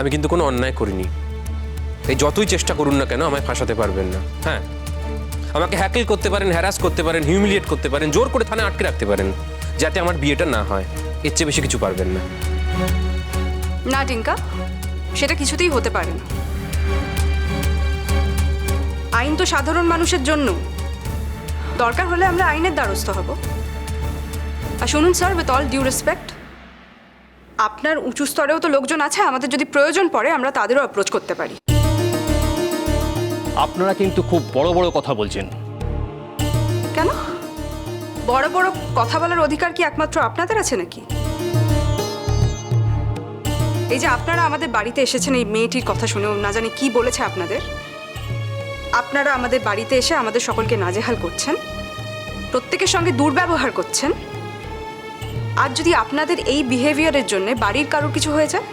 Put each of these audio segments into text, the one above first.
আমি কিন্তু কোনো অন্যায় করিনি। এই যতই চেষ্টা করুন না কেন, আমায় ফাঁসাতে পারবেন না। হ্যাঁ। আমাকে হ্যাকেল করতে পারেন, হ্যারাস করতে পারেন হিউমিলিয়েট করতে পারেন, জোর করে থানায় আটকে রাখতে পারেন, যাতে আমার বিয়েটা না হয়। এর চেয়ে বেশি কিছু পারবেন না। না টিঙ্কা সেটা কিছুতেই হতে পারে না। আইন তো সাধারণ মানুষের জন্য। দরকার হলে আমরা আইনের দ্বারস্থ হব। আর শুনুন sir with all due respect আপনার উঁচু স্তরেও তো লোকজন আছে আমাদের যদি প্রয়োজন পড়ে আমরা তাদেরও অ্যাপ্রোচ করতে পারি। আপনারা কিন্তু খুব বড় বড় কথা বলছেন। কেন? বড় বড় কথা বলার অধিকার কি একমাত্র আপনাদের আছে নাকি? এই যে আপনারা আমাদের বাড়িতে এসেছেন এই মেয়েটির কথা শুনেও না জানি কি বলেছে আপনাদের। আপনারা আমাদের বাড়িতে এসে আমাদের সকলকে নাজেহাল করছেন প্রত্যেকের সঙ্গে দুর্ব্যবহার করছেন আর যদি আপনাদের এই বিহেভিয়ারের জন্য বাড়ির কারোর কিছু হয়ে যায়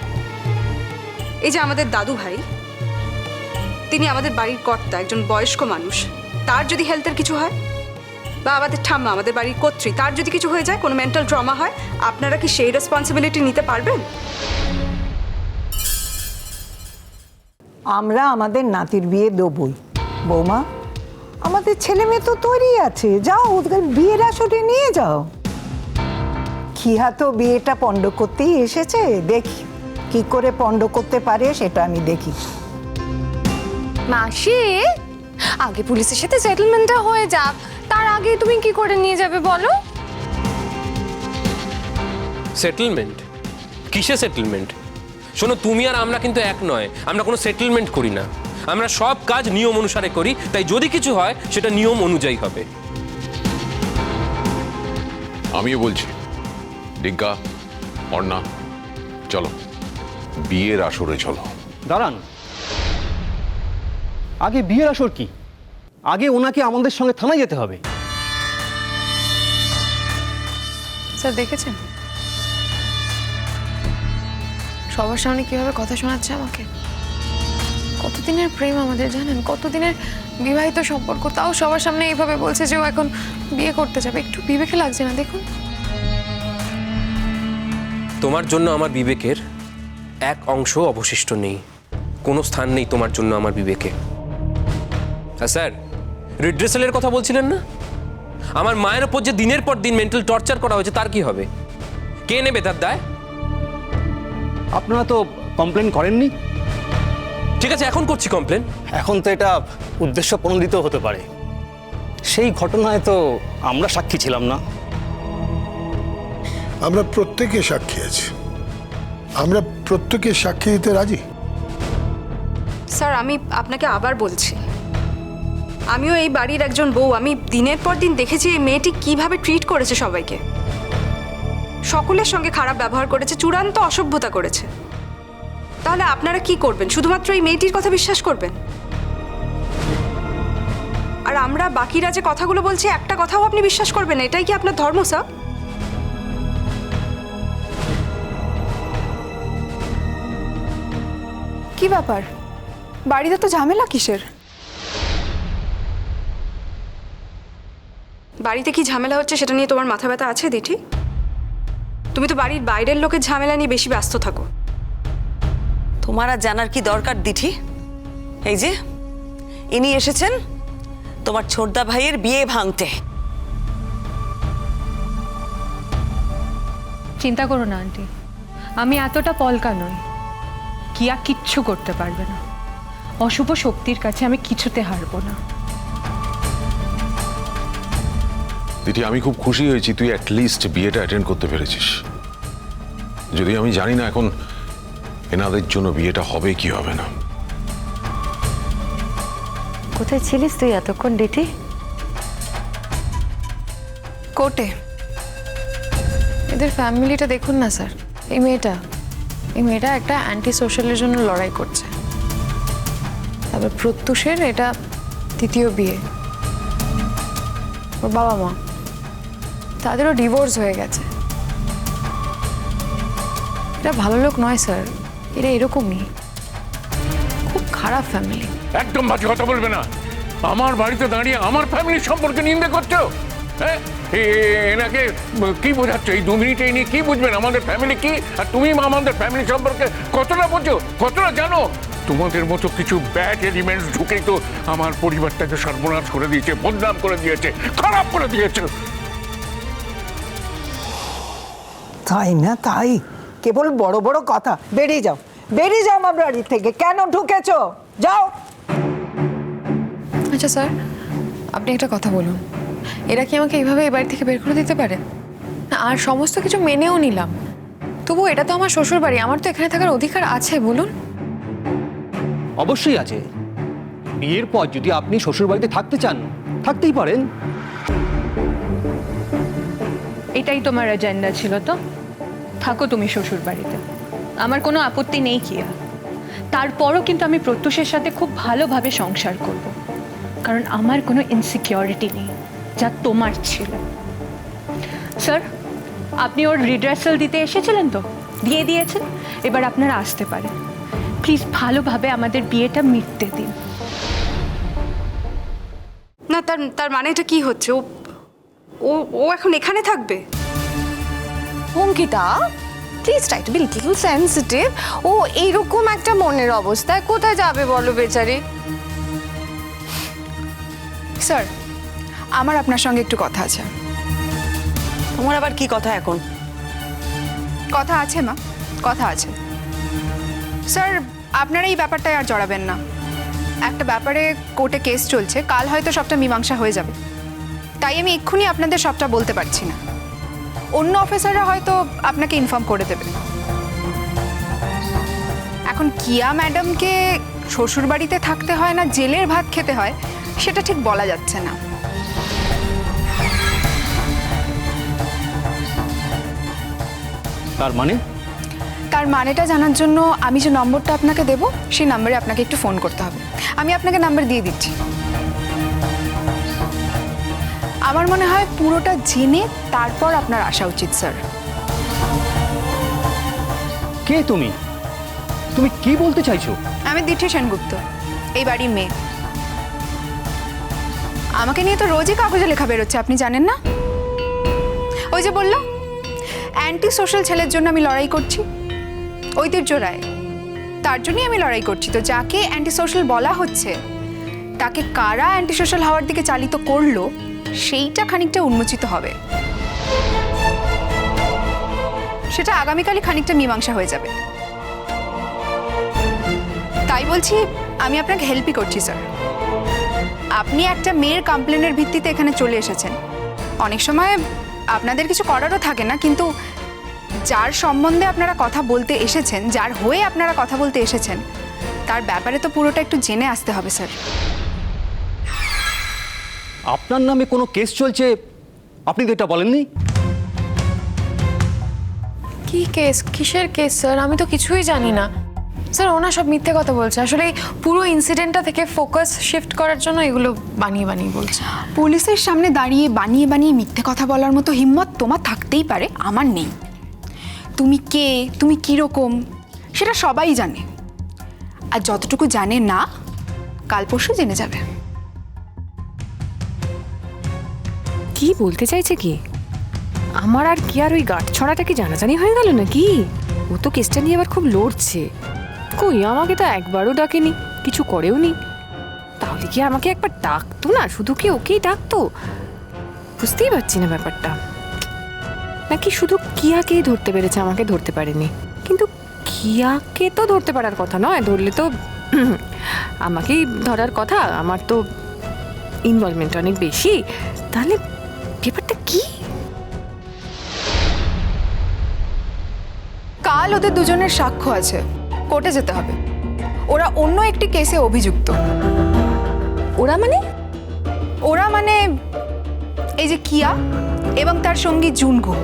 এই যে আমাদের দাদু ভাই, তিনি আমাদের বাড়ির কর্তা, একজন বয়স্ক মানুষ। তার যদি হেলথের কিছু হয়? বা আমাদের ঠাম্মা, আমাদের বাড়ির কর্ত্রী, তার যদি কিছু হয়ে যায়, কোনো মেন্টাল ট্রমা হয়, আপনারা কি সেই রেসপন্সিবিলিটি নিতে পারবেন? আমরা আমাদের নাতির বিয়ে দেবই। বৌমা, আমাদের ছেলে মেয়ে তো তৈরি আছে। যাও, ওদের বিয়ের আসরে নিয়ে যাও। খিহা তো বিয়েটা পণ্ড করতেই এসেছে। দেখি কি করে পণ্ড করতে পারে সেটা আমি দেখি। মাসি আগে পুলিশের সাথে সেটেলমেন্টটা হয়ে যাক। তার আগে তুমি কি করে নিয়ে যাবে বলো? সেটেলমেন্ট কিসে সেটেলমেন্ট শোনো তুমি আর আমরা কিন্তু এক নয়। আমরা কোনো সেটেলমেন্ট করি না। আমরা সব কাজ নিয়ম অনুসারে করি তাই যদি কিছু হয় সেটা নিয়ম অনুযায়ী হবে। আমিও বলছি। ডিজ্ঞা অর্ণা চলো। বিয়ের আসরে চলো। দাঁড়ান। আগে বিয়ের আসর কি? আগে ওনাকে আমাদের সঙ্গে থানায় যেতে হবে। স্যার দেখেছেন? সবার সামনে কীভাবে কথা শোনাচ্ছে আমাকে? কতদিনের প্রেম আমাদের জানেন? কতদিনের বিবাহিত সম্পর্ক তাও সবার সামনে এইভাবে বলছে যে ও এখন বিয়ে করতে যাবে। একটু বিবেকে লাগছে না দেখুন। তোমার জন্য আমার বিবেকের এক অংশ অবশিষ্ট নেই। কোনো স্থান নেই তোমার জন্য আমার বিবেকে। হ্যাঁ স্যার রিড্রেসেলের কথা বলছিলেন না? আমার মায়ের ওপর যে দিনের পর দিন মেন্টাল টর্চার করা হয়েছে তার কি হবে? কে নেবে তার দায়? আপনারা তো কমপ্লেন করেননি? ঠিক আছে এখন করছি কমপ্লেন। এখন তো এটা উদ্দেশ্য প্রণোদিত হতে পারে। সেই ঘটনায় তো আমরা সাক্ষী ছিলাম না। আমরা প্রত্যেকে সাক্ষী আছি। আমরা প্রত্যেকে সাক্ষী দিতে রাজি। স্যার, আমি আপনাকে আবার বলছি। আমিও এই বাড়ির একজন বউ। আমি দিনের পর দিন দেখেছি এই মেয়েটি কীভাবে ট্রিট করেছে সবাইকে। সকলের সঙ্গে খারাপ ব্যবহার করেছে, চূড়ান্ত অসভ্যতা করেছে। তাহলে আপনারা কি করবেন? শুধুমাত্র এই মেয়েটির কথা বিশ্বাস করবেন? আর আমরা বাকিরা যে কথাগুলো বলছি, একটা কথাও আপনি বিশ্বাস করবেন এটাই কি আপনার ধর্ম, স্যার? কি ব্যাপার? বাড়িতে তো ঝামেলা কিসের? বাড়িতে কি ঝামেলা হচ্ছে সেটা নিয়ে তোমার মাথা ব্যথা আছে দিঠি? তুমি তো বাড়ির বাইরের লোকের ঝামেলা নিয়ে বেশি ব্যস্ত থাকো। তোমার আর জানার কি দরকার দিঠি? এই যে ইনি এসেছেন তোমার ছোটদা ভাইয়ের বিয়ে ভাঙতে। চিন্তা করো না আন্টি। আমি এতটা পলকা নই। কিয়া কিচ্ছু করতে পারবে না। অশুভ শক্তির কাছে আমি কিছুতে হারবো না। দিদি আমি খুব খুশি হয়েছি তুই লিস্ট বিয়েটা অ্যাটেন্ড করতে পেরেছিস। যদি আমি জানি না এখন এনাদের জন্য বিয়েটা হবে কি হবে না। কোথায় ছিলিস তুই এতক্ষণ ডিঠি কোর্টে। এদের ফ্যামিলিটা দেখুন না স্যার। এই মেয়েটা। এই মেয়েটা একটা অ্যান্টি সোশ্যালের জন্য লড়াই করছে। তারপর প্রত্যুষের এটা তৃতীয় বিয়ে। ওর বাবা মা। তাদেরও ডিভোর্স হয়ে গেছে। এটা ভালো লোক নয় স্যার এরা এরকমই। খুব খারাপ ফ্যামিলি একদম বাজে কথা বলবে না। আমার বাড়িতে দাঁড়িয়ে আমার ফ্যামিলির সম্পর্কে নিন্দে করছ? হ্যাঁ? এনাকে কি বোঝাচ্ছ? এই দু মিনিটে ইনি কি বুঝবেন? আমাদের ফ্যামিলি কি? আর তুমি আমাদের ফ্যামিলি সম্পর্কে কতটা বোঝো? কতটা জানো? তোমাদের মতো কিছু ব্যাড এলিমেন্টস ঢুকেই তো আমার পরিবারটাকে সর্বনাশ করে দিয়েছে বদনাম করে দিয়েছে খারাপ করে দিয়েছে। তাই না? তাই? কেবল বড় বড় কথা। বেরিয়ে যাও। বেরিয়ে যাও আমার বাড়ি থেকে। কেন ঢুকেছো? যাও। আচ্ছা স্যার আপনি একটা কথা বলুন। এরা কি আমাকে এইভাবে এই বাড়ি থেকে বের করে দিতে পারে? আর সমস্ত কিছু মেনেও নিলাম। তবু এটা তো আমার শ্বশুর বাড়ি আমার তো এখানে থাকার অধিকার আছে বলুন। অবশ্যই আছে। বিয়ের পর যদি আপনি শ্বশুর বাড়িতে থাকতে চান থাকতেই পারেন। এটাই তোমার এজেন্ডা ছিল তো? থাকো তুমি শ্বশুর বাড়িতে আমার কোনো আপত্তি নেই কিয়া। তারপরও কিন্তু আমি প্রত্যুষের সাথে খুব ভালোভাবে সংসার করব। কারণ আমার কোনো ইনসিকিউরিটি নেই। যা তোমার ছিল। স্যার আপনি ওর রিড্রেসাল দিতে এসেছিলেন তো? দিয়ে দিয়েছেন? এবার আপনারা আসতে পারেন। প্লিজ ভালোভাবে আমাদের বিয়েটা মিটতে দিন। না তার তার মানেটা কি হচ্ছে? ও ও ও এখন এখানে থাকবে? Ankita please try to be little sensitive ও এইরকম একটা মনের অবস্থায় কোথায় যাবে বলো বেচারি? স্যার আমার আপনার সঙ্গে একটু কথা আছে। তোমার আবার কি কথা এখন? কথা আছে মা। কথা আছে। স্যার আপনারা এই ব্যাপারটায় আর জড়াবেন না। একটা ব্যাপারে কোর্টে কেস চলছে কাল হয়তো সবটা মীমাংসা হয়ে যাবে। তাই আমি এক্ষুনি আপনাদের সবটা বলতে পারছি না। অন্য অফিসাররা হয়তো আপনাকে ইনফর্ম করে দেবেন। এখন কিয়া ম্যাডামকে শ্বশুরবাড়িতে থাকতে হয় না জেলের ভাত খেতে হয় সেটা ঠিক বলা যাচ্ছে না। তার মানে? তার মানেটা জানার জন্য আমি যে নম্বরটা আপনাকে দেব সেই নম্বরে আপনাকে একটু ফোন করতে হবে। আমি আপনাকে নাম্বার দিয়ে দিচ্ছি। আমার মনে হয় পুরোটা জেনে তারপর আপনার আসা উচিত স্যার। কে তুমি? তুমি কি বলতে চাইছো? আমি দিঠি সেনগুপ্ত এই বাড়ির মেয়ে। আমাকে নিয়ে তো রোজই কাগজে লেখা বেরোচ্ছে আপনি জানেন না? ওই যে বলল অ্যান্টি সোশ্যাল ছেলের জন্য আমি লড়াই করছি। ঐতিহ্য রায়। তার জন্যই আমি লড়াই করছি। তো যাকে অ্যান্টি সোশ্যাল বলা হচ্ছে, তাকে কারা অ্যান্টি সোশ্যাল হওয়ার দিকে চালিত করল, সেইটা খানিকটা উন্মোচিত হবে। সেটা আগামীকালই খানিকটা মীমাংসা হয়ে যাবে। তাই বলছি, আমি আপনাকে হেল্পই করছি স্যার আপনি একটা মেয়ের কমপ্লেনের ভিত্তিতে এখানে চলে এসেছেন। অনেক সময় আপনাদের কিছু করারও থাকে না কিন্তু যার সম্বন্ধে আপনারা কথা বলতে এসেছেন যার হয়ে আপনারা কথা বলতে এসেছেন তার ব্যাপারে তো পুরোটা একটু জেনে আসতে হবে স্যার। আপনার নামে কোনো কেস চলছে? আপনি তো এটা বলেননি। কি কেস? কিসের কেস স্যার? আমি তো কিছুই জানি না। স্যার ওনা সব মিথ্যে কথা বলছে। আসলে এই পুরো ইনসিডেন্টটা থেকে ফোকাস শিফট করার জন্য এগুলো বানিয়ে বানিয়ে বলছে। পুলিশের সামনে দাঁড়িয়ে বানিয়ে বানিয়ে মিথ্যে কথা বলার মতো হিম্মত তোমার থাকতেই পারে আমার নেই। তুমি কে? তুমি কীরকম? সেটা সবাই জানে। আর যতটুকু জানে না কাল পরশু জেনে যাবে। কি বলতে চাইছে কি? আমার আর কি আর ওই গাঁট ছড়াটা কি জানাজানি হয়ে গেল নাকি? ও তো কেসটা নিয়ে আবার খুব লড়ছে। কই, আমাকে তো একবারও ডাকেনি, কিছু করেও নি তাহলে কি আমাকে একবার ডাকতো না? শুধু কি ওকেই ডাকতো? বুঝতেই পারছি না ব্যাপারটা। নাকি শুধু কিয়াকেই ধরতে পেরেছে, আমাকে ধরতে পারেনি? কিন্তু কিয়াকে তো ধরতে পারার কথা নয়, ধরলে তো আমাকেই ধরার কথা, আমার তো ইনভলভমেন্ট অনেক বেশি। তাহলে ব্যাপারটা কি? কাল ওদের দুজনের সাক্ষ্য আছে। কোর্টে যেতে হবে। ওরা অন্য একটি কেসে অভিযুক্ত। ওরা মানে? ওরা মানে এই যে কিয়া এবং তার সঙ্গী জুন গুহ